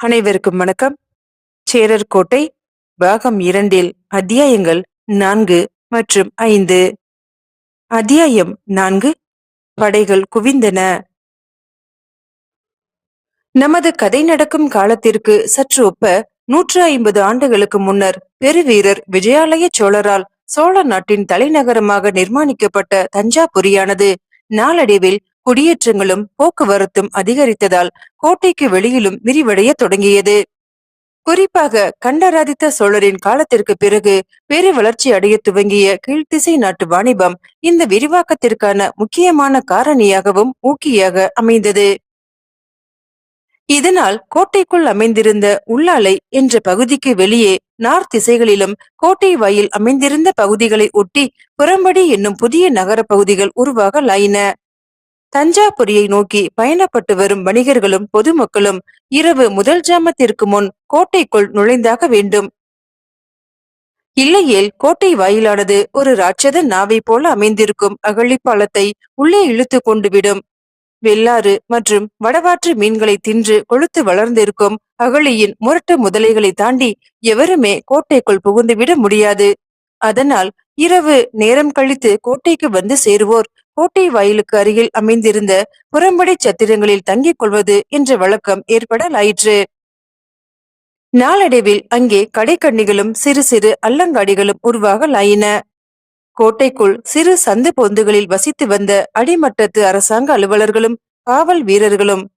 அனைவருக்கும் வணக்கம். சேரர் கோட்டை பாகம் இரண்டில் அத்தியாயங்கள் நான்கு மற்றும் ஐந்து. அத்தியாயம் நான்கு படைகள் குவிந்தன. நமது கதை நடக்கும் காலத்திற்கு சற்று ஒப்ப நூற்று ஐம்பது ஆண்டுகளுக்கு முன்னர் பெருவீரர் விஜயாலய சோழரால் சோழ நாட்டின் தலைநகரமாக நிர்மாணிக்கப்பட்ட தஞ்சாபுரியானது நாளடைவில் குடியேற்றங்களும் போக்குவரத்தும் அதிகரித்ததால் கோட்டைக்கு வெளியிலும் விரிவடைய தொடங்கியது. குறிப்பாக கண்டராதித்த சோழரின் காலத்திற்கு பிறகு பெரு வளர்ச்சி அடைய துவங்கிய கீழ்த்திசை நாட்டு வாணிபம் இந்த விரிவாக்கத்திற்கான முக்கியமான காரணியாகவும் ஊக்கியாக அமைந்தது. இதனால் கோட்டைக்குள் அமைந்திருந்த உள்ளாலை என்ற பகுதிக்கு வெளியே நார் திசைகளிலும் கோட்டை வாயில் அமைந்திருந்த பகுதிகளை ஒட்டி புறம்படி என்னும் புதிய நகர பகுதிகள் உருவாக லாயின. தஞ்சாபுரியை நோக்கி பயணப்பட்டு வரும் வணிகர்களும் பொதுமக்களும் இரவு முதல் ஜாமத்திற்கு முன் கோட்டைக்குள் நுழைந்தாக வேண்டும். இல்லையேல் கோட்டை வாயிலானது ஒரு ராட்சத நாவை போல அமைந்திருக்கும் அகழிப்பாலத்தை உள்ளே இழுத்து கொண்டு விடும். வெள்ளாறு மற்றும் வடவாற்று மீன்களை தின்று கொழுத்து வளர்ந்திருக்கும் அகழியின் முரட்டு முதலைகளை தாண்டி எவருமே கோட்டைக்குள் புகுந்துவிட முடியாது. அதனால் இரவு நேரம் கழித்து கோட்டைக்கு வந்து சேருவோர் கோட்டை வயலுக்கு அருகில் அமைந்திருந்த புறம்படை சத்திரங்களில் தங்கிக் கொள்வது என்ற வழக்கம் ஏற்படலாயிற்று. நாளடைவில் அங்கே கடைக்கண்ணிகளும் சிறு சிறு அல்லங்காடிகளும் உருவாகலாயின. கோட்டைக்குள் சிறு சந்து பொந்துகளில் வசித்து வந்த அடிமட்டத்து அரசாங்க அலுவலர்களும் காவல் வீரர்களும்.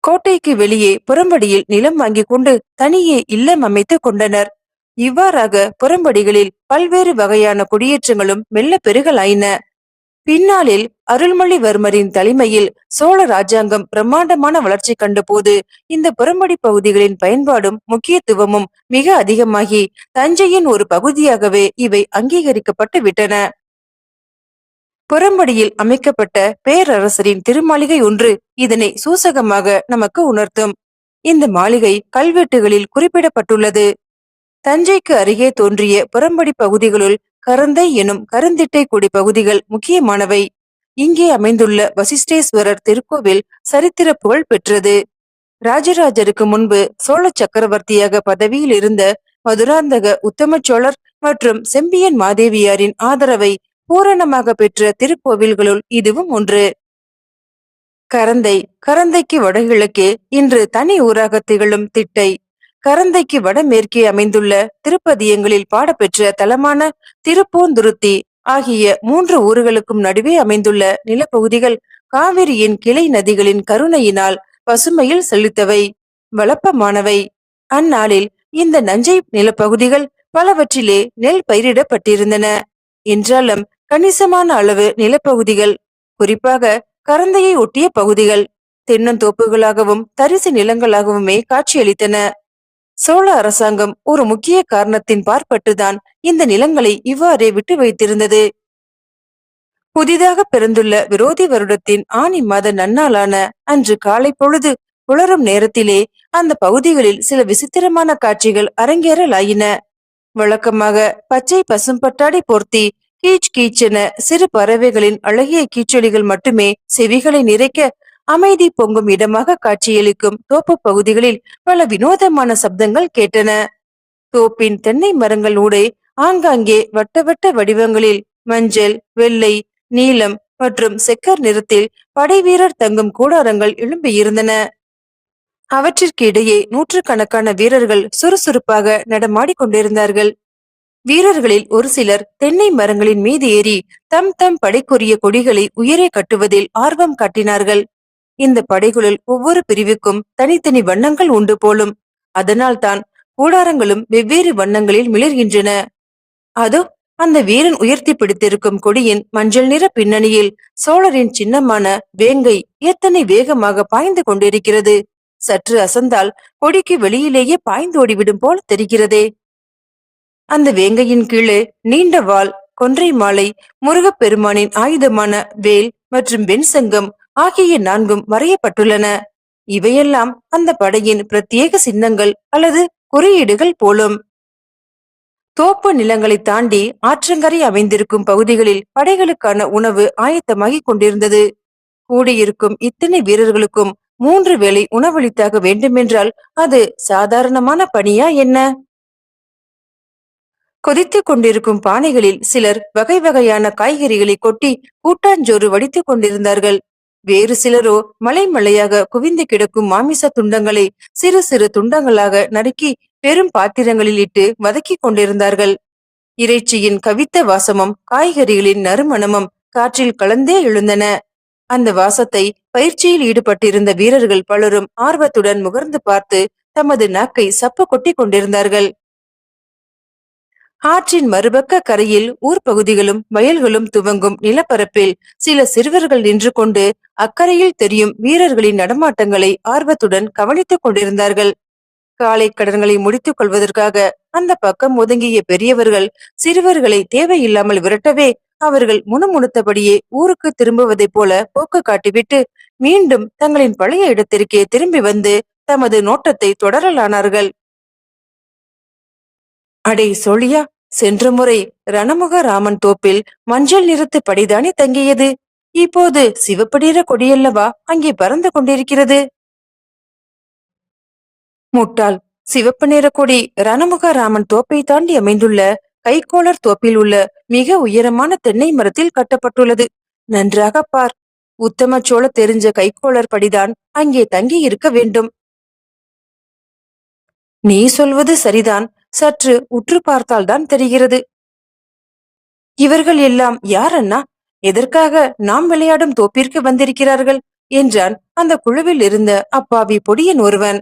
கோட்டைக்கு வெளியே புறம்படியில் நிலம் வாங்கிக் கொண்டு தனியே இல்லம் அமைத்துக் கொண்டனர். இவ்வாறாக புறம்படிகளில் பல்வேறு வகையான குடியேற்றங்களும் மெல்ல பெருகலாயின. பின்னாளில் அருள்மொழிவர்மரின் தலைமையில் சோழ ராஜாங்கம் பிரம்மாண்டமான வளர்ச்சி கண்டபோது இந்த புறம்படி பகுதிகளின் பயன்பாடும் முக்கியத்துவமும் மிக அதிகமாகி தஞ்சையின் ஒரு பகுதியாகவே இவை அங்கீகரிக்கப்பட்டு விட்டன. புறம்படியில் அமைக்கப்பட்ட பேரரசரின் திருமாளிகை ஒன்று இதனை சூசகமாக நமக்கு உணர்த்தும். இந்த மாளிகை கல்வெட்டுகளில் குறிப்பிடப்பட்டுள்ளது. தஞ்சைக்கு அருகே தோன்றிய புறம்படி பகுதிகளுள் கரந்தை எனும் கருந்திட்டை குடி பகுதிகள் முக்கியமானவை. இங்கே அமைந்துள்ள வசிஷ்டேஸ்வரர் திருக்கோவில் சரித்திர புகழ் பெற்றது. ராஜராஜருக்கு முன்பு சோழ சக்கரவர்த்தியாக பதவியில் இருந்த மதுராந்தக உத்தம சோழர் மற்றும் செம்பியன் மாதேவியாரின் ஆதரவை பூரணமாக பெற்ற திருக்கோவில்களுள் இதுவும் ஒன்று. கரந்தை கரந்தைக்கு வடகிழக்கே இன்று தனி ஊராக திகழும் திட்டை. கரந்தைக்கு வடமேற்கே அமைந்துள்ள திருப்பதியங்களில் பாடப்பெற்ற தலமான திருப்போந்துருத்தி ஆகிய மூன்று ஊர்களுக்கும் நடுவே அமைந்துள்ள நிலப்பகுதிகள் காவிரியின் கிளை நதிகளின் கருணையினால் பசுமையில் செலுத்தவை வளப்பமானவை. அந்நாளில் இந்த நஞ்சை நிலப்பகுதிகள் பலவற்றிலே நெல் பயிரிடப்பட்டிருந்தன. என்றாலும் கணிசமான அளவு நிலப்பகுதிகள் குறிப்பாக கரந்தையை ஒட்டிய பகுதிகள் தென்னந்தோப்புகளாகவும் தரிசு நிலங்களாகவுமே காட்சியளித்தன. சோழ அரசாங்கம் ஒரு முக்கிய காரணத்தின் பார்ப்பட்டுதான் இந்த நிலங்களை இவ்வாறே விட்டு வைத்திருந்தது. புதிதாக பிறந்துள்ள விரோதி வருடத்தின் ஆணி மாத நன்னாளான அன்று காலை பொழுது புலரும் நேரத்திலே அந்த பகுதிகளில் சில விசித்திரமான காட்சிகள் அரங்கேறலாயின. வழக்கமாக பச்சை பசும்பட்டாடி போர்த்தி கீச் கீச்சென சிறு பறவைகளின் அழகிய கீச்சொலிகள் மட்டுமே செவிகளை நிறைக்க அமைதி பொங்கும் இடமாக காட்சியளிக்கும் தோப்பு பகுதிகளில் பல வினோதமான சப்தங்கள் கேட்டன. தோப்பின் தென்னை மரங்கள் ஊடே ஆங்காங்கே வட்ட வட்ட வடிவங்களில் மஞ்சள் வெள்ளை நீலம் மற்றும் செக்கர் நிறத்தில் படை வீரர் தங்கும் கூடாரங்கள் எழும்பியிருந்தன அவற்றிற்கு இடையே நூற்றுக்கணக்கான வீரர்கள் சுறுசுறுப்பாக நடமாடி கொண்டிருந்தார்கள். வீரர்களில் ஒரு சிலர் தென்னை மரங்களின் மீது ஏறி தம் தம் படைக்குரிய கொடிகளை உயரே கட்டுவதில் ஆர்வம் காட்டினார்கள். இந்த படைகளுள் ஒவ்வொரு பிரிவுக்கும் தனித்தனி வண்ணங்கள் உண்டு போலும். அதனால் தான் கூடாரங்களும் வெவ்வேறு வண்ணங்களில் மிளர்கின்றன. அதோ அந்த வீரன் உயர்த்தி பிடித்திருக்கும் கொடியின் மஞ்சள் நிற பின்னணியில் சோழரின் சின்னமான வேங்கை எத்தனை வேகமாக பாய்ந்து கொண்டிருக்கிறது. சற்று அசந்தால் கொடிக்கு வெளியிலேயே பாய்ந்து ஓடிவிடும் போல தெரிகிறதே. அந்த வேங்கையின் கீழே நீண்ட வாள் கொன்றை மாலை முருகப்பெருமானின் ஆயுதமான வேல் மற்றும் வெண்சங்கம் ஆகிய நான்கும் வரையப்பட்டுள்ளன. இவையெல்லாம் அந்த படையின் பிரத்யேக சின்னங்கள் அல்லது குறியீடுகள் போலும். தோப்பு நிலங்களை தாண்டி ஆற்றங்கரை அமைந்திருக்கும் பகுதிகளில் படைகளுக்கான உணவு ஆயத்தமாகிக் கொண்டிருந்தது. கூடியிருக்கும் இத்தனை வீரர்களுக்கும் மூன்று வேளை உணவளித்தாக வேண்டுமென்றால் அது சாதாரணமான பணியா என்ன? கொதித்துக் கொண்டிருக்கும் பானைகளில் சிலர் வகை வகையான காய்கறிகளை கொட்டி கூட்டாஞ்சோறு வடித்துக் கொண்டிருந்தார்கள். வேறு சிலரோ மலை மலையாக குவிந்து கிடக்கும் மாமிச துண்டங்களை சிறு சிறு துண்டங்களாக நறுக்கி பெரும் பாத்திரங்களில் இட்டு வதக்கிக் கொண்டிருந்தார்கள். இறைச்சியின் கவித்த வாசமும் காய்கறிகளின் நறுமணமும் காற்றில் கலந்தே எழுந்தன. அந்த வாசத்தை பயிற்சியில் ஈடுபட்டிருந்த வீரர்கள் பலரும் ஆர்வத்துடன் முகர்ந்து பார்த்து தமது நாக்கை சப்பு கொட்டி கொண்டிருந்தார்கள். ஆற்றின் மறுபக்க கரையில் ஊர்ப்பகுதிகளும் வயல்களும் துவங்கும் நிலப்பரப்பில் சில சிறுவர்கள் நின்று கொண்டு அக்கறையில் தெரியும் வீரர்களின் நடமாட்டங்களை ஆர்வத்துடன் கவனித்துக் கொண்டிருந்தார்கள். காலை கடன்களை முடித்துக் கொள்வதற்காக அந்த பக்கம் ஒதுங்கிய பெரியவர்கள் சிறுவர்களை தேவையில்லாமல் விரட்டவே அவர்கள் முணுமுணுத்தபடியே ஊருக்கு திரும்புவதைப் போல போக்கு காட்டிவிட்டு மீண்டும் தங்களின் பழைய இடத்திற்கே திரும்பி வந்து தமது நோட்டத்தை தொடரலானார்கள். அடே சோழியா சென்ற முறை ரணமுக ராமன் தோப்பில் மஞ்சள் நிறத்து படிதானே தங்கியது. இப்போது சிவப்படிற கொடியல்லவா அங்கே பறந்து கொண்டிருக்கிறது. முட்டாள் சிவப்பு நிற கொடி ரணமுக ராமன் தோப்பை தாண்டி அமைந்துள்ள கைக்கோளர் தோப்பில் உள்ள மிக உயரமான தென்னை மரத்தில் கட்டப்பட்டுள்ளது. நன்றாக பார். உத்தம சோழ தெரிஞ்ச கைக்கோளர் படிதான் அங்கே தங்கி இருக்க வேண்டும். நீ சொல்வது சரிதான். சற்று உற்று பார்த்தால்தான் தெரிகிறது. இவர்கள் எல்லாம் யார் அண்ணா எதற்காக நாம் விளையாடும் தோப்பிற்கு வந்திருக்கிறார்கள்? என்றான் அந்த குழுவில் இருந்த அப்பாவி பொடியன் ஒருவன்.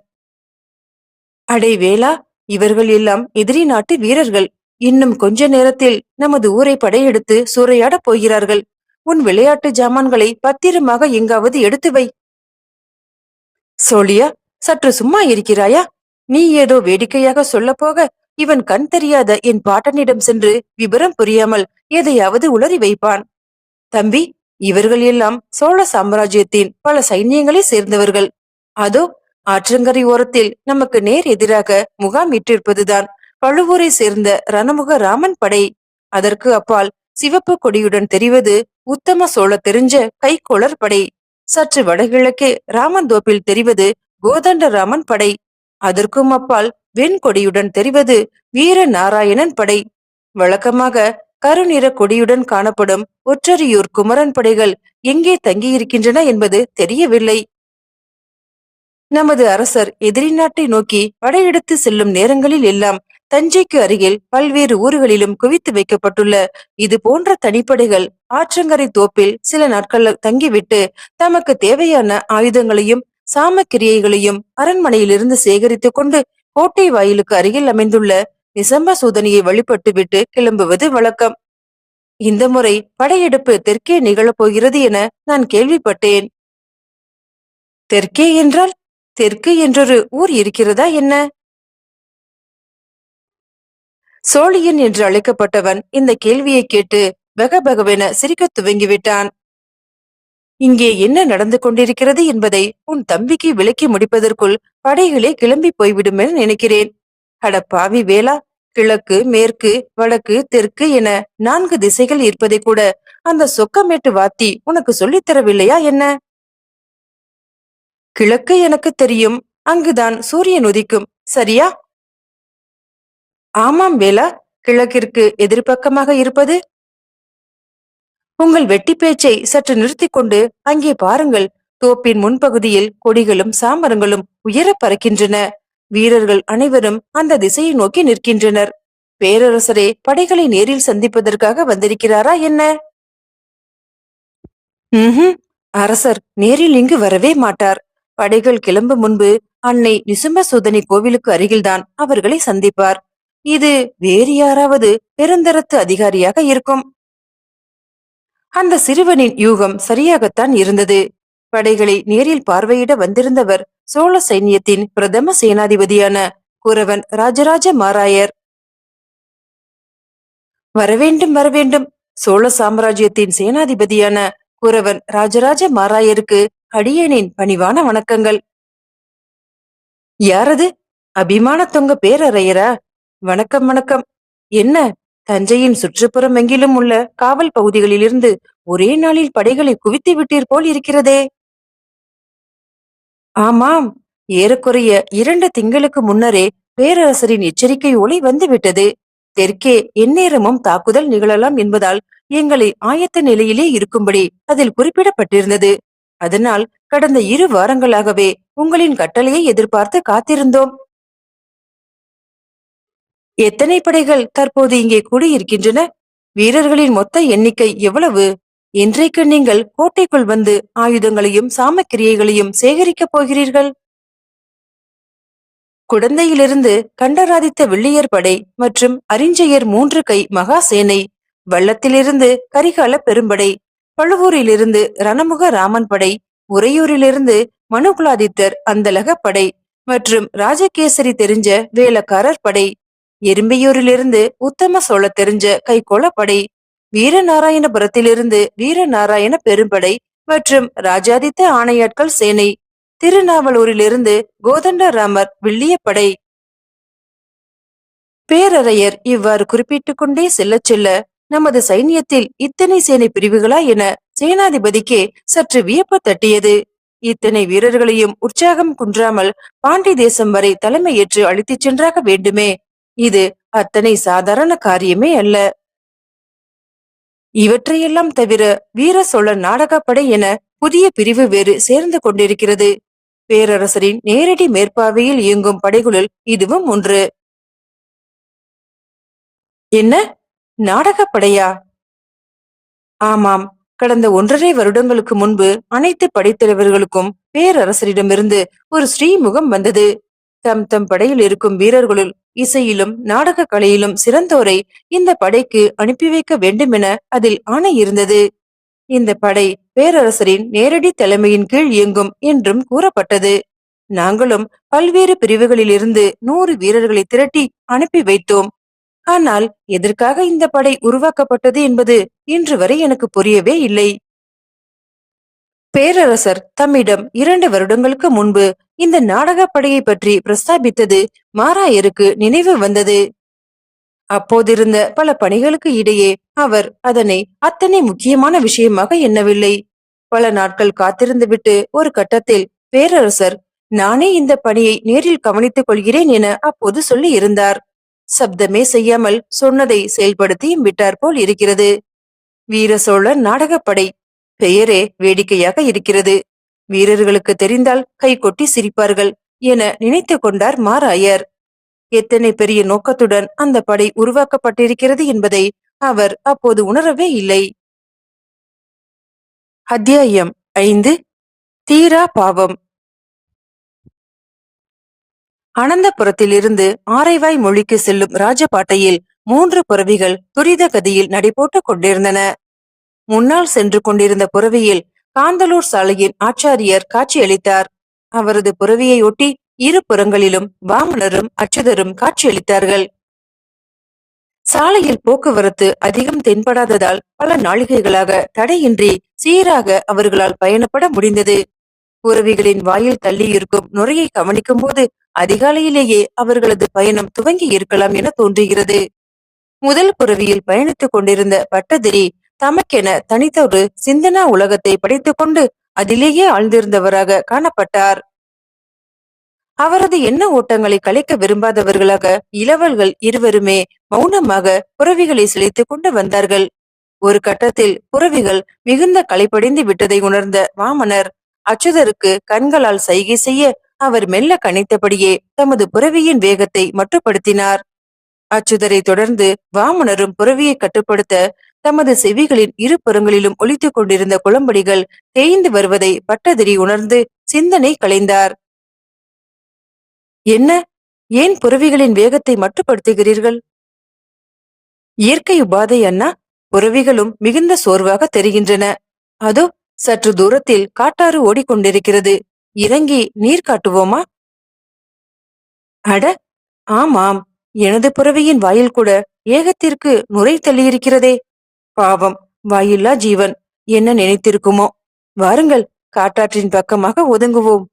அடே வேளா இவர்கள் எல்லாம் எதிரி நாட்டு வீரர்கள். இன்னும் கொஞ்ச நேரத்தில் நமது ஊரை படையெடுத்து சூறையாடப் போகிறார்கள். உன் விளையாட்டு ஜாமான்களை பத்திரமாக எங்காவது எடுத்து வை. சோழியா சற்று சும்மா இருக்கிறாயா? நீ ஏதோ வேடிக்கையாக சொல்ல போக இவன் கண் தெரியாத என் பாட்டனிடம் சென்று விபரம் புரியாமல் எதையாவது உளறி வைப்பான். தம்பி இவர்கள் எல்லாம் சோழ சாம்ராஜ்யத்தின் பல சைன்யங்களை சேர்ந்தவர்கள். அதோ ஆற்றங்கரை ஓரத்தில் நமக்கு நேர் எதிராக முகாமிட்டிருப்பதுதான் பழுவூரை சேர்ந்த ரணமுக ராமன் படை. அதற்கு அப்பால் சிவப்பு கொடியுடன் தெரிவது உத்தம சோழ தெரிஞ்ச கைக்கோளர் படை. சற்று வடகிழக்கே ராமந்தோப்பில் தெரிவது கோதண்ட ராமன் படை. அதற்கும் அப்பால் வெண்கொடியுடன் தெரிவது வீர நாராயணன் படை. வழக்கமாக கருநிற கொடியுடன் காணப்படும் ஒற்றரியூர் குமரன் படைகள் எங்கே தங்கியிருக்கின்றன என்பது தெரியவில்லை. நமது அரசர் எதிரி நாட்டை நோக்கி படையெடுத்து செல்லும் நேரங்களில் எல்லாம் தஞ்சைக்கு அருகில் பல்வேறு ஊர்களிலும் குவித்து வைக்கப்பட்டுள்ள இது போன்ற தனிப்படைகள் ஆற்றங்கரை தோப்பில் சில நாட்கள் தங்கிவிட்டு தமக்கு தேவையான ஆயுதங்களையும் சாமக்கிரியைகளையும் அரண்மனையிலிருந்து சேகரித்துக் கொண்டு கோட்டை வாயிலுக்கு அருகில் அமைந்துள்ள நிசம்ப சூதனியை வழிபட்டு விட்டு கிளம்புவது வழக்கம். இந்த முறை படையெடுப்பு தெற்கே நிகழப் போகிறது என நான் கேள்விப்பட்டேன். தெற்கே என்றால் தெற்கு என்றொரு ஊர் இருக்கிறதா என்ன? சோழியன் என்று அழைக்கப்பட்டவன் இந்த கேள்வியை கேட்டு பகபகவென சிரிக்கத் துவங்கிவிட்டான். இங்கே என்ன நடந்து கொண்டிருக்கிறது என்பதை உன் தம்பிக்கு விளக்கி முடிப்பதற்குள் படைகளே கிளம்பி போய்விடும் என நினைக்கிறேன். அட பாவி வேளா கிழக்கு மேற்கு வடக்கு தெற்கு என நான்கு திசைகள் இருப்பதை கூட அந்த சொக்கமேட்டு வாத்தி உனக்கு சொல்லித் தரவில்லையா என்ன? கிழக்கு எனக்கு தெரியும் அங்குதான் சூரியன் உதிக்கும். சரியா? ஆமாம் வேலா கிழக்கிற்கு எதிர்பக்கமாக இருப்பது உங்கள் வெட்டி பேச்சை சற்று நிறுத்திக் கொண்டு அங்கே பாருங்கள். தோப்பின் முன்பகுதியில் கொடிகளும் சாமரங்களும் உயர பறக்கின்றன. வீரர்கள் அனைவரும் அந்த திசையை நோக்கி நிற்கின்றனர். பேரரசரே படைகளை நேரில் சந்திப்பதற்காக வந்திருக்கிறாரா என்ன? ம்ஹும் அரசர் நேரில் இங்கு வரவே மாட்டார். படைகள் கிளம்பும் முன்பு அன்னை நிசும்பசூதனி கோவிலுக்கு அருகில்தான் அவர்களை சந்திப்பார். இது வேறு யாராவது பெருந்தரத்து அதிகாரியாக இருக்கும். அந்த சிறுவனின் யூகம் சரியாகத்தான் இருந்தது. படைகளை நேரில் பார்வையிட வந்திருந்தவர் சோழ சைன்யத்தின் பிரதம சேனாதிபதியான குரவன் ராஜராஜ மாராயர். வரவேண்டும் வரவேண்டும். சோழ சாம்ராஜ்யத்தின் சேனாதிபதியான குரவன் ராஜராஜ மாராயருக்கு அடியனின் பணிவான வணக்கங்கள். யாரது? அபிமான தொங்க பேரறையரா? வணக்கம் வணக்கம். என்ன? தஞ்சையின் சுற்றுப்புறம் எங்கிலும் உள்ள காவல் பகுதிகளிலிருந்து ஒரே நாளில் படைகளை குவித்து விட்டீர் போல் இருக்கிறதே. ஆமாம் ஏறக்குறைய இரண்டு திங்களுக்கு முன்னரே பேரரசரின் எச்சரிக்கை ஒளி வந்துவிட்டது. தெற்கே எந்நேரமும் தாக்குதல் நிகழலாம் என்பதால் எங்களை ஆயத்த நிலையிலே இருக்கும்படி அதில் குறிப்பிடப்பட்டிருந்தது. அதனால் கடந்த இரு வாரங்களாகவே உங்களின் கட்டளையை எதிர்பார்த்து காத்திருந்தோம். எத்தனை படைகள் தற்போது இங்கே கூடியிருக்கின்றன? வீரர்களின் மொத்த எண்ணிக்கை எவ்வளவு? இன்றைக்கு நீங்கள் கோட்டைக்குள் வந்து ஆயுதங்களையும் சாமக்கிரியைகளையும் சேகரிக்கப் போகிறீர்கள். குடந்தையிலிருந்து கண்டராதித்த வெள்ளியர் படை மற்றும் அறிஞ்சயர் மூன்று கை மகாசேனை வள்ளத்திலிருந்து கரிகால பெரும்படை பழுவூரிலிருந்து ரணமுக ராமன் படை உறையூரிலிருந்து மனுகுலாதித்தர் அந்தலக படை மற்றும் ராஜகேசரி தெரிஞ்ச வேலக்காரர் படை. எறும்பையூரிலிருந்து உத்தம சோழ தெரிஞ்ச கைகோளப்படை படை வீரநாராயணபுரத்திலிருந்து வீரநாராயண பெரும்படை மற்றும் ராஜாதித்த ஆணையாட்கள் சேனை திருநாவலூரிலிருந்து கோதண்டராமர் வில்லியப்படை. பேரறையர் இவ்வாறு குறிப்பிட்டுக் கொண்டே செல்ல செல்ல நமது சைன்யத்தில் இத்தனை சேனை பிரிவுகளா என சேனாதிபதிக்கே சற்று வியப்பு தட்டியது. இத்தனை வீரர்களையும் உற்சாகம் குன்றாமல் பாண்டி தேசம் வரை தலைமையேற்று அழைத்துச் சென்றாக வேண்டுமே இது அத்தனை சாதாரண காரியமே அல்ல. இவற்றையெல்லாம் தவிர வீர சோழ நாடகப்படை என புதிய பிரிவு வேறு சேர்ந்து கொண்டிருக்கிறது. பேரரசரின் நேரடி மேற்பார்வையில் இயங்கும் படைகளுள் இதுவும் ஒன்று. என்ன? நாடகப்படையா? ஆமாம். கடந்த ஒன்றரை வருடங்களுக்கு முன்பு அனைத்து படைத்தலைவர்களுக்கும் பேரரசரிடமிருந்து ஒரு ஸ்ரீமுகம் வந்தது. தம் தம் படையில் இருக்கும் வீரர்களுள் இசையிலும் நாடக கலையிலும் சிறந்தோரை இந்த படைக்கு அனுப்பி வைக்க வேண்டும் என அதில் ஆணை இருந்தது. இந்த படை பேரரசரின் நேரடி தலைமையின் கீழ் இயங்கும் என்றும் கூறப்பட்டது. நாங்களும் பல்வேறு பிரிவுகளிலிருந்து நூறு வீரர்களை திரட்டி அனுப்பி வைத்தோம். ஆனால் எதற்காக இந்த படை உருவாக்கப்பட்டது என்பது இன்று வரை எனக்கு புரியவே இல்லை. பேரரசர் தம்மிடம் இரண்டு வருடங்களுக்கு முன்பு இந்த நாடகப் படையை பற்றி பிரஸ்தாபித்தது மாராயருக்கு நினைவு வந்தது. அப்போதிருந்த பல பணிகளுக்கு இடையே அவர் அதனை அத்தனை முக்கியமான விஷயமாக எண்ணவில்லை. பல நாட்கள் காத்திருந்துவிட்டு ஒரு கட்டத்தில் பேரரசர் நானே இந்த பணியை நேரில் கவனித்துக் கொள்கிறேன் என அப்போது சொல்லி இருந்தார். சப்தமே செய்யாமல் சொன்னதை செயல்படுத்தியும் விட்டார் போல் இருக்கிறது. வீர சோழர் நாடகப்படை பெயரே வேடிக்கையாக இருக்கிறது. வீரர்களுக்கு தெரிந்தால் கை கொட்டி சிரிப்பார்கள் என நினைத்து கொண்டார் மாராயர். எத்தனை பெரிய நோக்கத்துடன் அந்த படை உருவாக்கப்பட்டிருக்கிறது என்பதை அவர் அப்போது உணரவே இல்லை. அத்தியாயம் ஐந்து. தீரா பாவம். அனந்தபுரத்திலிருந்து ஆரைவாய் மொழிக்கு செல்லும் ராஜபாட்டையில் மூன்று புறவிகள் துரித கதியில் நடைபோட்டுக் கொண்டிருந்தன. முன்னால் சென்று கொண்டிருந்த புறவியில் காந்தலூர் சாலையின் ஆச்சாரியர் காட்சியளித்தார். அவரது புறவியை ஒட்டி இரு புறங்களிலும் வாமனரும் அச்சுதரும் காட்சியளித்தார்கள். சாலையில் போக்குவரத்து அதிகம் தென்படாததால் பல நாளிகைகளாக தடையின்றி சீராக அவர்களால் பயணப்பட முடிந்தது. உறவிகளின் வாயில் தள்ளி இருக்கும் நுரையை கவனிக்கும் போது அதிகாலையிலேயே அவர்களது பயணம் துவங்கி இருக்கலாம் என தோன்றுகிறது. முதல் புறவியில் பயணித்துக் கொண்டிருந்த பட்டதிரி தமக்கென தனித்த ஒரு சிந்தனா உலகத்தை படைத்துக் கொண்டு அதிலேயே ஆழ்ந்திருந்தவராக காணப்பட்டார். அவரது எண்ண ஓட்டங்களை கலைக்க விரும்பாதவர்களாக இளவல்கள் இருவருமே மௌனமாக புறவிகளை செழித்துக் கொண்டு வந்தார்கள். ஒரு கட்டத்தில் புறவிகள் மிகுந்த களைப்படைந்து விட்டதை உணர்ந்த வாமனர் அச்சுதருக்கு கண்களால் சைகை செய்ய அவர் மெல்ல கணித்தபடியே தமது புறவியின் வேகத்தை மட்டுப்படுத்தினார். அச்சுதரை தொடர்ந்து வாமனரும் புறவியை கட்டுப்படுத்த தமது செவிகளின் இரு புறங்களிலும் ஒழித்துக் கொண்டிருந்த குளம்படிகள் தேய்ந்து வருவதை பட்டதிரி உணர்ந்து சிந்தனை கலைந்தார். என்ன? ஏன் புறவிகளின் வேகத்தை மட்டுப்படுத்துகிறீர்கள்? இயற்கை உபாதை அண்ணா. புறவிகளும் மிகுந்த சோர்வாக தெரிகின்றன. அதோ சற்று தூரத்தில் காட்டாறு ஓடிக்கொண்டிருக்கிறது. இறங்கி நீர் காட்டுவோமா? அட ஆமாம். எனது புறவியின் வாயில் கூட ஏகத்திற்கு நுரை தள்ளியிருக்கிறதே. பாவம் வாயில்லா ஜீவன். என்ன நினைத்திருக்குமோ? வாருங்கள் காட்டாற்றின் பக்கமாக ஒதுங்குவோம்.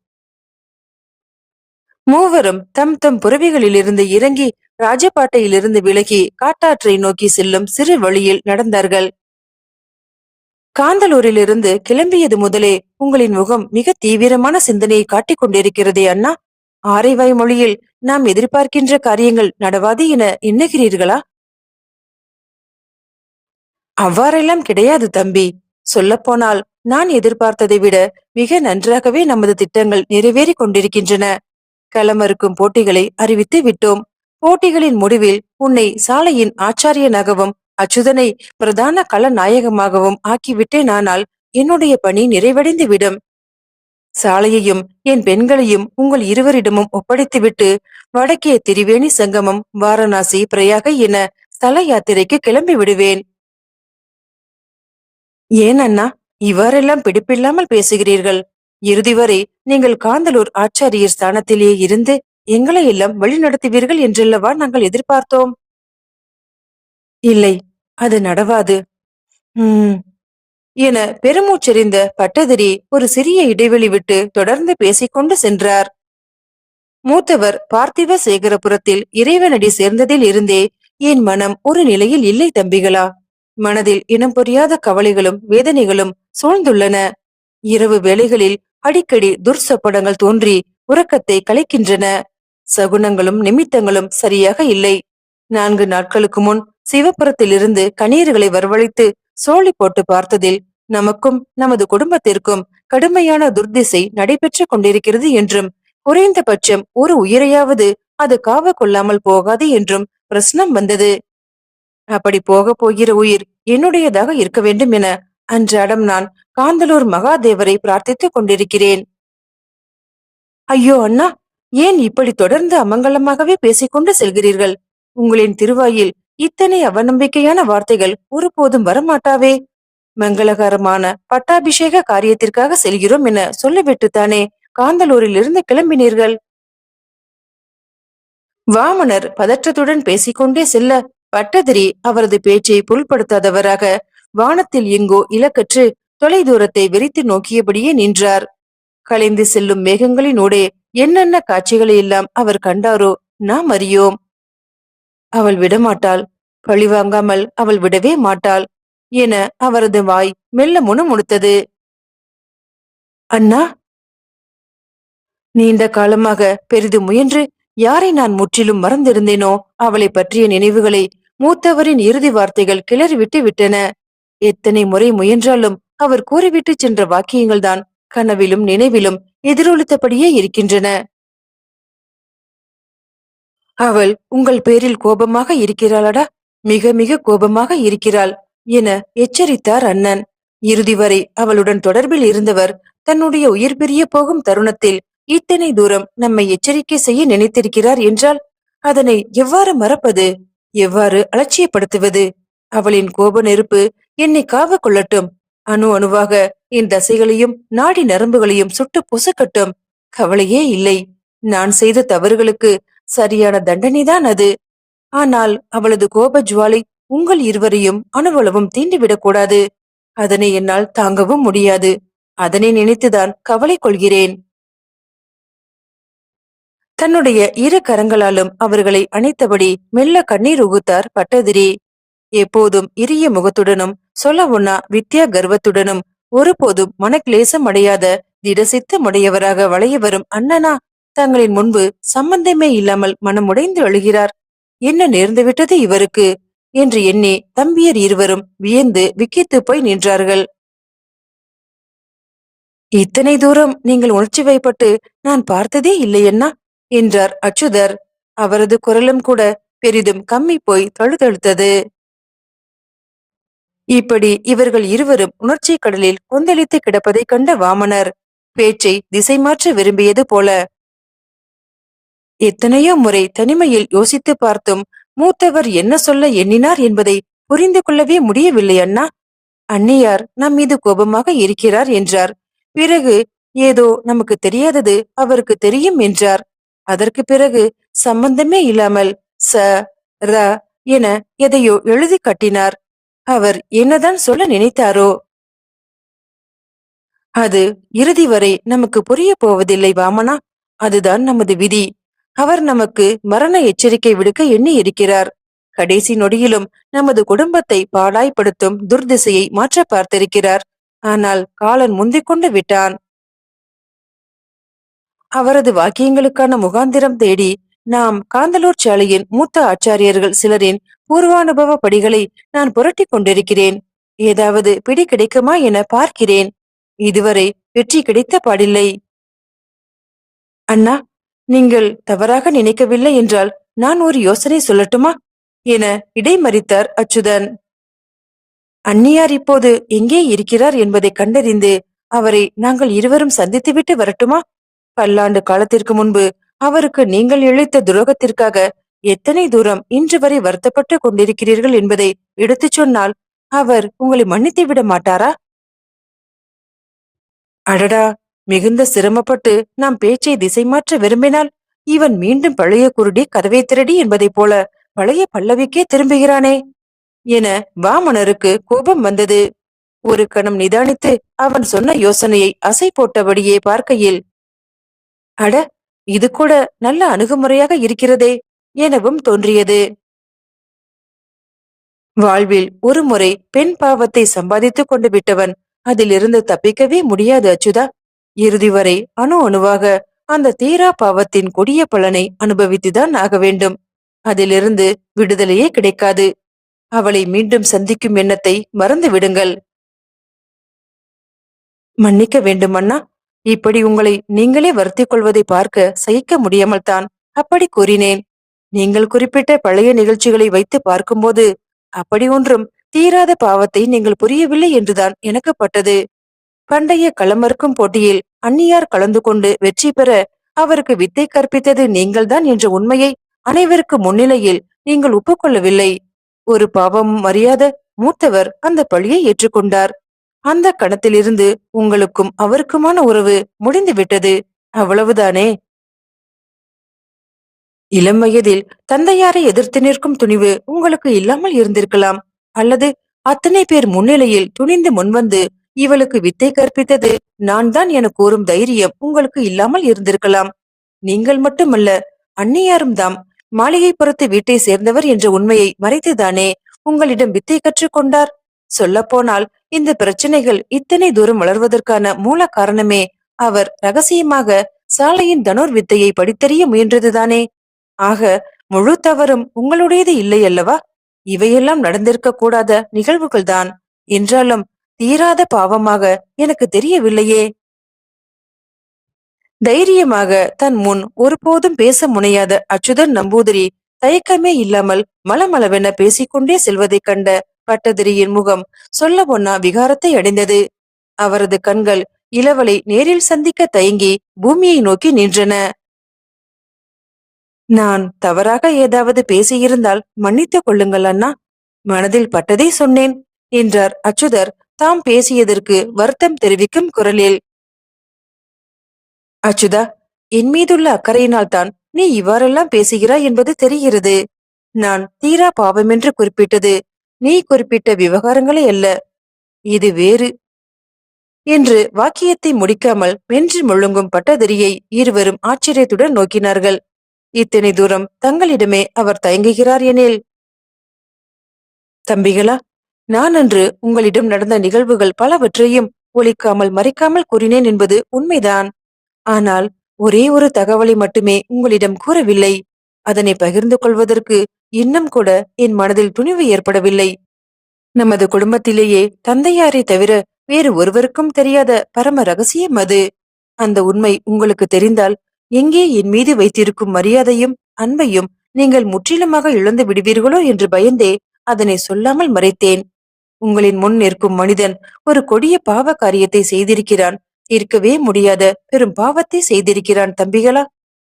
மூவரும் தம் தம் புறவிகளிலிருந்து இறங்கி ராஜபாட்டையிலிருந்து விலகி காட்டாற்றை நோக்கி செல்லும் சிறு வழியில் நடந்தார்கள். காந்தலூரிலிருந்து கிளம்பியது முதலே உங்களின் முகம் மிக தீவிரமான சிந்தனையை காட்டிக் கொண்டிருக்கிறதே அண்ணா. ஆரைவாய் மொழியில் நாம் எதிர்பார்க்கின்ற காரியங்கள் நடவாது என எண்ணுகிறீர்களா? அவ்வாறெல்லாம் கிடையாது தம்பி. சொல்லப்போனால் நான் எதிர்பார்த்ததை விட மிக நன்றாகவே நமது திட்டங்கள் நிறைவேறிக் கொண்டிருக்கின்றன. களமறுக்கும் போட்டிகளை அறிவித்து விட்டோம். போட்டிகளின் முடிவில் உன்னை சாலையின் ஆச்சாரியனாகவும் அச்சுதனை பிரதான கலநாயகமாகவும் ஆக்கிவிட்டேனானால் என்னுடைய பணி நிறைவடைந்து விடும். சாலையையும் என் பெண்களையும் உங்கள் இருவரிடமும் ஒப்படைத்துவிட்டு வடக்கே திரிவேணி சங்கமம் வாரணாசி பிரயாக என ஸ்தல யாத்திரைக்கு கிளம்பி விடுவேன் ஏன் அண்ணா இவ்வாறெல்லாம் பிடிப்பில்லாமல் பேசுகிறீர்கள். இறுதி வரை நீங்கள் காந்தலூர் ஆச்சாரியர் ஸ்தானத்திலேயே இருந்து எங்களை எல்லாம் வழிநடத்துவீர்கள் என்றல்லவா நாங்கள் எதிர்பார்த்தோம்? இல்லை அது நடவாது. உம் என பெருமூச்செறிந்த பட்டதிரி ஒரு சிறிய இடைவெளி விட்டு தொடர்ந்து பேசிக்கொண்டு சென்றார். மூத்தவர் பார்த்திவ சேகரபுரத்தில் இறைவனடி சேர்ந்ததில் இருந்தே என் மனம் ஒரு நிலையில் இல்லை தம்பிகளா? மனதில் இனம் புரியாத கவலைகளும் வேதனைகளும் சூழ்ந்துள்ளன. இரவு வேளைகளில் அடிக்கடி துர்சப்படங்கள் தோன்றி உறக்கத்தை கலைக்கின்றன. சகுனங்களும் நிமித்தங்களும் சரியாக இல்லை. நான்கு நாட்களுக்கு முன் சிவபுரத்திலிருந்து கண்ணீர்களை வரவழைத்து சோழி போட்டு பார்த்ததில் நமக்கும் நமது குடும்பத்திற்கும் கடுமையான துர்திசை நடைபெற்றுக் கொண்டிருக்கிறது என்றும் குறைந்தபட்சம் ஒரு உயிரையாவது அது காவ கொள்ளாமல் போகாது என்றும் பிரശ്னம் வந்தது. அப்படி போக போகிற உயிர் என்னுடையதாக இருக்க வேண்டும் என அன்றாடம் நான் காந்தலூர் மகாதேவரை பிரார்த்தித்துக் கொண்டிருக்கிறேன். ஐயோ அண்ணா ஏன் இப்படி தொடர்ந்து அமங்கலமாகவே பேசிக்கொண்டு செல்கிறீர்கள்? உங்களின் திருவாயில் இத்தனை அவநம்பிக்கையான வார்த்தைகள் ஒருபோதும் வரமாட்டாவே? மங்களகரமான பட்டாபிஷேக காரியத்திற்காக செல்கிறோம் என சொல்லிவிட்டுத்தானே காந்தலூரில் இருந்து கிளம்பினீர்கள்? வாமனர் பதற்றத்துடன் பேசிக்கொண்டே செல்ல பட்டதிரி அவரது பேச்சை புல்படுத்தாதவராக வானத்தில் எங்கோ இலக்கற்று தொலை தூரத்தை விரித்து நோக்கியபடியே நின்றார். கலைந்து செல்லும் மேகங்களினூடே என்னென்ன காட்சிகளை எல்லாம் அவர் கண்டாரோ நாம் அறியோம். அவள் விடமாட்டாள். பழிவாங்காமல் அவள் விடவே மாட்டாள் என அவரது வாய் மெல்ல முணுமுணுத்தது. அண்ணா! நீண்ட காலமாக பெரிதும் முயன்று யாரை நான் முற்றிலும் மறந்திருந்தேனோ அவளை பற்றிய நினைவுகளை மூத்தவரின் இறுதி வார்த்தைகள் கிளறிவிட்டு விட்டன. எத்தனை முறை முயன்றாலும் அவர் கூறிவிட்டு சென்ற வாக்கியங்கள்தான் கனவிலும் நினைவிலும் எதிரொலித்தபடியே இருக்கின்றன. அவள் உங்கள் பேரில் கோபமாக இருக்கிறாளடா? மிக மிக கோபமாக இருக்கிறாள் என எச்சரித்தார் அண்ணன். இறுதி வரை அவளுடன் தொடர்பில் இருந்தவர் தன்னுடைய உயிர் பிரிய போகும் தருணத்தில் இத்தனை தூரம் நம்மை எச்சரிக்கை செய்ய நினைத்திருக்கிறார் என்றால் அதனை எவ்வாறு மறப்பது? எவ்வாறு அலட்சியப்படுத்துவது? அவளின் கோப நெருப்பு என்னை காவு கொள்ளட்டும். அணு அணுவாக என் தசைகளையும் நாடி நரம்புகளையும் சுட்டு பொசுக்கட்டும். கவலையே இல்லை. நான் செய்த தவறுகளுக்கு சரியான தண்டனைதான் அது. ஆனால் அவளது கோப ஜுவாலை உங்கள் இருவரையும் அணுவளவும் தீண்டிவிடக் கூடாது. அதனை என்னால் தாங்கவும் முடியாது. அதனை நினைத்துதான் கவலை கொள்கிறேன். தன்னுடைய இரு கரங்களாலும் அவர்களை அணைத்தபடி மெல்ல கண்ணீர் உகுத்தார் பட்டதிரி. எப்போதும் இரிய முகத்துடனும் சொல்ல உண்ணா வித்யா கர்வத்துடனும் ஒருபோதும் மனக்லேசம் அடையாத திடசித்தமுடையவராக வளைய வரும் அண்ணனா தங்களின் முன்பு சம்பந்தமே இல்லாமல் மனமுடைந்து அழுகிறார். என்ன நேர்ந்துவிட்டது இவருக்கு? என்று எண்ணி தம்பியர் இருவரும் வியந்து விக்கித்து போய் நின்றார்கள். இத்தனை தூரம் நீங்கள் உணர்ச்சி வைப்பட்டு நான் பார்த்ததே இல்லை என்றார் அச்சுதர். அவரது குரலும் கூட பெரிதும் கம்மி போய் தழுதழுத்தது. இப்படி இவர்கள் இருவரும் உணர்ச்சி கடலில் கொந்தளித்து கிடப்பதைக் கண்ட வாமனர் பேச்சை திசை மாற்ற விரும்பியது போல. எத்தனையோ முறை தனிமையில் யோசித்து பார்த்தும் மூத்தவர் என்ன சொல்ல எண்ணினார் என்பதை புரிந்து கொள்ளவே முடியவில்லை அண்ணா. அன்னியார் நம் மீது கோபமாக இருக்கிறார் என்றார். பிறகு ஏதோ நமக்கு தெரியாதது அவருக்கு தெரியும் என்றார். அதற்கு பிறகு சம்பந்தமே இல்லாமல் ச ர என எதையோ எழுதி கட்டினார். அவர் என்னதான் சொல்ல நினைத்தாரோ? அது இறுதி வரை நமக்கு புரிய போவதில்லை வாமனா. அதுதான் நமது விதி. அவர் நமக்கு மரண எச்சரிக்கை விடுக்க எண்ணி இருக்கிறார் கடைசி நொடியிலும் நமது குடும்பத்தை பாடாய்படுத்தும் துர்திசையை மாற்ற பார்த்திருக்கிறார். ஆனால் காலன் முந்திக் கொண்டு விட்டான். அவரது வாக்கியங்களுக்கான முகாந்திரம் தேடி நாம் காந்தலூர் சாலையின் மூத்த ஆச்சாரியர்கள் சிலரின் பூர்வானுபவ படிகளை நான் புரட்டிக் கொண்டிருக்கிறேன். ஏதாவது பிடி கிடைக்குமா என பார்க்கிறேன். இதுவரை வெற்றி கிடைத்த பாடில்லை. அண்ணா நீங்கள் தவறாக நினைக்கவில்லை என்றால் நான் ஒரு யோசனை சொல்லட்டுமா? என இடைமறித்தார் அச்சுதன். அந்நியார் இப்போது எங்கே இருக்கிறார் என்பதை கண்டறிந்து அவரை நாங்கள் இருவரும் சந்தித்துவிட்டு வரட்டுமா? பல்லாண்டு காலத்திற்கு முன்பு அவருக்கு நீங்கள் இழைத்த துரோகத்திற்காக எத்தனை தூரம் இன்று வரை வருத்தப்பட்டு கொண்டிருக்கிறீர்கள் என்பதை எடுத்துச் சொன்னால் அவர் உங்களை மன்னித்து விட மாட்டாரா? அடடா மிகுந்த சிரமப்பட்டு நாம் பேச்சை திசை மாற்ற விரும்பினால் இவன் மீண்டும் பழைய குருடி கதவை திரடி என்பதைப் போல பழைய பல்லவிக்கே திரும்புகிறானே என வாமனருக்கு கோபம் வந்தது. ஒரு கணம் நிதானித்து அவன் சொன்ன யோசனையை அசை போட்டபடியே பார்க்கையில் அட இது கூட நல்ல அணுகுமுறையாக இருக்கிறதே எனவும் தோன்றியது. வாழ்வில் ஒரு முறை பெண் பாவத்தை சம்பாதித்துக் கொண்டு விட்டவன் அதிலிருந்து தப்பிக்கவே முடியாது அச்சுதா. இறுதி வரை அணு அணுவாக அந்த தீரா பாவத்தின் கொடிய பலனை அனுபவித்துதான் ஆக வேண்டும். அதிலிருந்து விடுதலையே கிடைக்காது. அவளை மீண்டும் சந்திக்கும் எண்ணத்தை மறந்து விடுங்கள். மன்னிக்க வேண்டும் அண்ணா இப்படி உங்களை நீங்களே வருத்திக் கொள்வதை பார்க்க சகிக்க முடியாமல் தான் அப்படி கூறினேன். நீங்கள் குறிப்பிட்ட பழைய நிகழ்ச்சிகளை வைத்து பார்க்கும்போது அப்படி ஒன்றும் தீராத பாவத்தை நீங்கள் புரியவில்லை என்றுதான் எனக்கு பட்டது பண்டைய களமறுக்கும் போட்டியில் அந்நியார் கலந்து கொண்டு வெற்றி பெற அவருக்கு வித்தை கற்பித்தது நீங்கள்தான் என்ற உண்மையை அனைவருக்கு முன்னிலையில் நீங்கள் ஒப்புக்கொள்ளவில்லை. ஒரு பாவம் அறியாத மூத்தவர் அந்த பழியை ஏற்றுக்கொண்டார். அந்த கணத்திலிருந்து உங்களுக்கும் அவருக்குமான உறவு முடிந்து விட்டது அவ்வளவுதானே? இளம் வயதில் தந்தையாரை எதிர்த்து நிற்கும் துணிவு உங்களுக்கு இல்லாமல் இருந்திருக்கலாம். அல்லது அத்தனை பேர் முன்னிலையில் துணிந்து முன்வந்து இவளுக்கு வித்தை கற்பித்தது நான் தான் என கூறும் தைரியம் உங்களுக்கு இல்லாமல் இருந்திருக்கலாம். நீங்கள் மட்டுமல்ல அன்னியாரும் தாம் மாளிகைப்புறத்து வீட்டை சேர்ந்தவர் என்ற உண்மையை மறைத்துதானே உங்களிடம் வித்தை கற்றுக்கொண்டார் சொல்லப்போனால் இந்த பிரச்சனைகள் இத்தனை தூரம் வளர்வதற்கான மூல காரணமே அவர் ரகசியமாக சாலையின் தனுர் வித்தையை படித்தறிய முயன்றதுதானே. ஆக முழு தவறும் உங்களுடையது இல்லை அல்லவா இவையெல்லாம் நடந்திருக்க கூடாத நிகழ்வுகள்தான். என்றாலும் தீராத பாவமாக எனக்கு தெரியவில்லையே. தைரியமாக தன் முன் ஒருபோதும் பேச முனையாத அச்சுதன் நம்பூதிரி தயக்கமே இல்லாமல் மலமளவென பேசிக்கொண்டே செல்வதைக் கண்ட பட்டதிரியின் முகம் சொல்ல பொன்னா விகாரத்தை அடைந்தது. அவரது கண்கள் இளவலை நேரில் சந்திக்க தயங்கி பூமியை நோக்கி நின்றன. நான் தவறாக ஏதாவது பேசியிருந்தால் மன்னித்துக் கொள்ளுங்கள் அண்ணா. மனதில் பட்டதை சொன்னேன் என்றார் அச்சுதர் தாம் பேசியதற்கு வருத்தம் தெரிவிக்கும் குரலில். அச்சுதா என் மீதுள்ள அக்கறையினால் தான் நீ இவ்வாறெல்லாம் பேசுகிறாய் என்பது தெரிகிறது. நான் தீரா பாவமென்று குறிப்பிட்டது. நீ குறிப்பிட்ட விவகாரங்களே அல்ல. இது வேறு. என்று வாக்கியத்தை முடிக்காமல் வென்று முழுங்கும் பட்டதிரியை இருவரும் ஆச்சரியத்துடன் நோக்கினார்கள். இத்தனை தூரம் தங்களிடமே அவர் தயங்குகிறார் எனில். தம்பிகளா நான் அன்று உங்களிடம் நடந்த நிகழ்வுகள் பலவற்றையும் ஒழிக்காமல் மறைக்காமல் கூறினேன் என்பது உண்மைதான். ஆனால் ஒரே ஒரு தகவலை மட்டுமே உங்களிடம் கூறவில்லை. அதனை பகிர்ந்து கொள்வதற்கு இன்னும் கூட என் மனதில் துணிவு ஏற்படவில்லை. நமது குடும்பத்திலேயே தந்தையாரை தவிர வேறு ஒருவருக்கும் தெரியாத பரம ரகசியம் அது. அந்த உண்மை உங்களுக்கு தெரிந்தால் எங்கே என் மீது வைத்திருக்கும் மரியாதையும் அன்பையும் நீங்கள் முற்றிலுமாக இழந்து விடுவீர்களோ என்று பயந்தே அதனை சொல்லாமல் மறைத்தேன். உங்களின் முன் நிற்கும் மனிதன் ஒரு கொடிய பாவ காரியத்தை செய்திருக்கிறான். தீர்க்கவே முடியாத பெரும் பாவத்தை செய்திருக்கிறான் தம்பிகளா?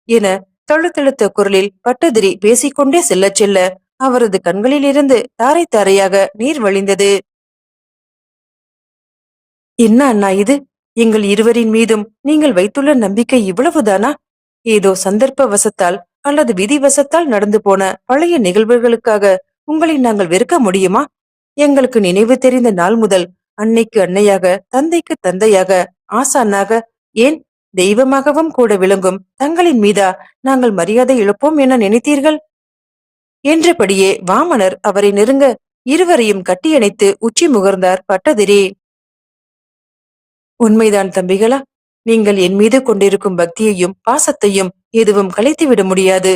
என தழுத்தழுத்த குரலில் பட்டதிரி பேசிக்கொண்டே செல்லச் செல்ல அவரது கண்களிலிருந்து தாரை தாரையாக நீர் வழிந்தது. என்ன அண்ணா இது? எங்கள் இருவரின் மீதும் நீங்கள் வைத்துள்ள நம்பிக்கை இவ்வளவுதானா? ஏதோ சந்தர்ப்ப வசத்தால் அல்லது விதிவசத்தால் நடந்து போன பழைய நிகழ்வுகளுக்காக உங்களை நாங்கள் வெறுக்க முடியுமா? எங்களுக்கு நினைவு தெரிந்த நாள் முதல் அன்னைக்கு அன்னையாக தந்தைக்கு தந்தையாக ஆசானாக ஏன் தெய்வமாகவும் கூட விளங்கும் தங்களின் மீதா நாங்கள் மரியாதை இழப்போம் என நினைத்தீர்கள்? என்றபடியே வாமனர் அவரை நெருங்க இருவரையும் கட்டியணைத்து உச்சி முகர்ந்தார் பட்டதிரி. உண்மைதான் தம்பிகளா நீங்கள் என் மீது கொண்டிருக்கும் பக்தியையும் பாசத்தையும் எதுவும் கலைத்துவிட முடியாது.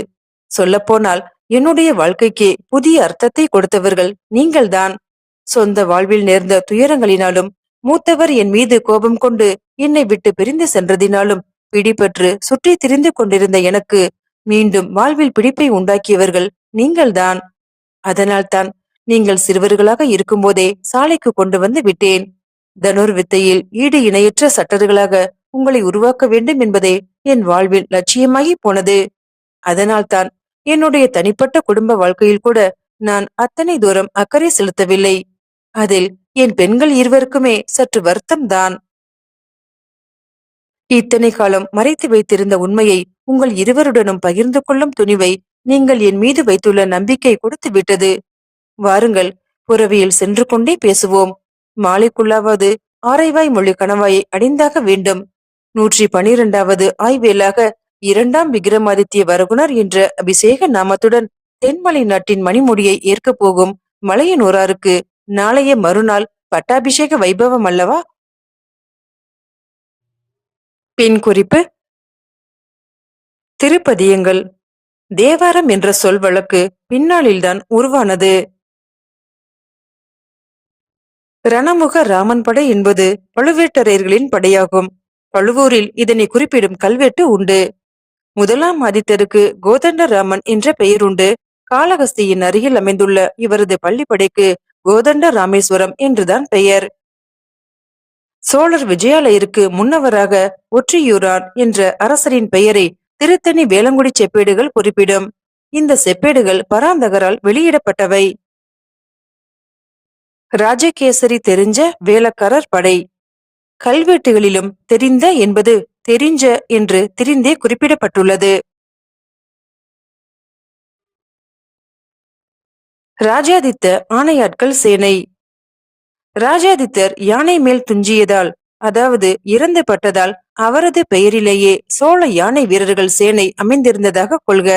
சொல்லப்போனால் என்னுடைய வாழ்க்கைக்கு புதிய அர்த்தத்தை கொடுத்தவர்கள் நீங்கள்தான். சொந்த வாழ்வில் நேர்ந்த துயரங்களினாலும் மூத்தவர் என் மீது கோபம் கொண்டு என்னை விட்டு பிரிந்து சென்றதினாலும் பிடிபற்று சுற்றி திரிந்து கொண்டிருந்த எனக்கு மீண்டும் வாழ்வில் பிடிப்பை உண்டாக்கியவர்கள் நீங்கள்தான். அதனால்தான் நீங்கள் சிறுவர்களாக இருக்கும்போதே சாலைக்கு கொண்டு வந்து விட்டேன். தனுர் வித்தையில் ஈடு இணையற்ற சட்டர்களாக உங்களை உருவாக்க வேண்டும் என்பதே என் வாழ்வில் லட்சியமாகி போனது. அதனால்தான் என்னுடைய தனிப்பட்ட குடும்ப வாழ்க்கையில் கூட நான் அத்தனை தூரம் அக்கறை செலுத்தவில்லை. அதில் என் பெண்கள் இருவருக்குமே சற்று வருத்தம்தான். இத்தனை காலம் மறைத்து வைத்திருந்த உண்மையை உங்கள் இருவருடனும் பகிர்ந்து கொள்ளும் துணிவை நீங்கள் என் மீது வைத்துள்ள நம்பிக்கை கொடுத்து விட்டது. வாருங்கள் புறவியில் சென்று கொண்டே பேசுவோம். மாலைக்குள்ளாவது ஆரைவாய் மொழி கணவாயை அடைந்தாக வேண்டும். நூற்றி பனிரெண்டாவது ஆய்வேலாக இரண்டாம் விக்ரமாதித்ய வரகுணர் என்ற அபிஷேக நாமத்துடன் தென்மலை நாட்டின் மணிமுடியை ஏற்கப் போகும் மலையனூராருக்கு நாளைய மறுநாள் பட்டாபிஷேக வைபவம் அல்லவா? பின் குறிப்பு. திருப்பதியங்கள். தேவாரம் என்ற சொல் வழக்கு பின்னாளில்தான் உருவானது. ரணமுக ராமன் படை என்பது பழுவேட்டரையர்களின் படையாகும். பழுவூரில் இதனை குறிப்பிடும் கல்வெட்டு உண்டு. முதலாம் ஆதித்தருக்கு கோதண்டராமன் என்ற பெயர் உண்டு. காளகஸ்தியின் அருகில் அமைந்துள்ள இவரது பள்ளிப்படைக்கு கோதண்ட ராமேஸ்வரம் என்றுதான் பெயர். சோழர் விஜயாலயருக்கு முன்னவராக ஒற்றியூரான் என்ற அரசரின் பெயரை திருத்தணி வேலங்குடி செப்பேடுகள் குறிப்பிடும். இந்த செப்பேடுகள் பராந்தகரால் வெளியிடப்பட்டவை. ராஜகேசரி தெரிஞ்ச வேலக்காரர் படை. கல்வெட்டுகளிலும் தெரிந்த என்பது தெரிஞ்ச என்று தெரிந்தே குறிப்பிடப்பட்டுள்ளது. ராஜாதித்த ஆணையாட்கள் சேனை. ராஜாதித்தர் யானை மேல் துஞ்சியதால் அதாவது இறந்து பட்டதால் அவரது பெயரிலேயே சோழ யானை வீரர்கள் சேனை அமைந்திருந்ததாக கொள்க.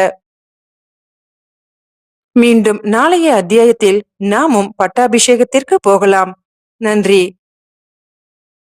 மீண்டும் நாளைய அத்தியாயத்தில் நாமும் பட்டாபிஷேகத்திற்கு போகலாம். நன்றி.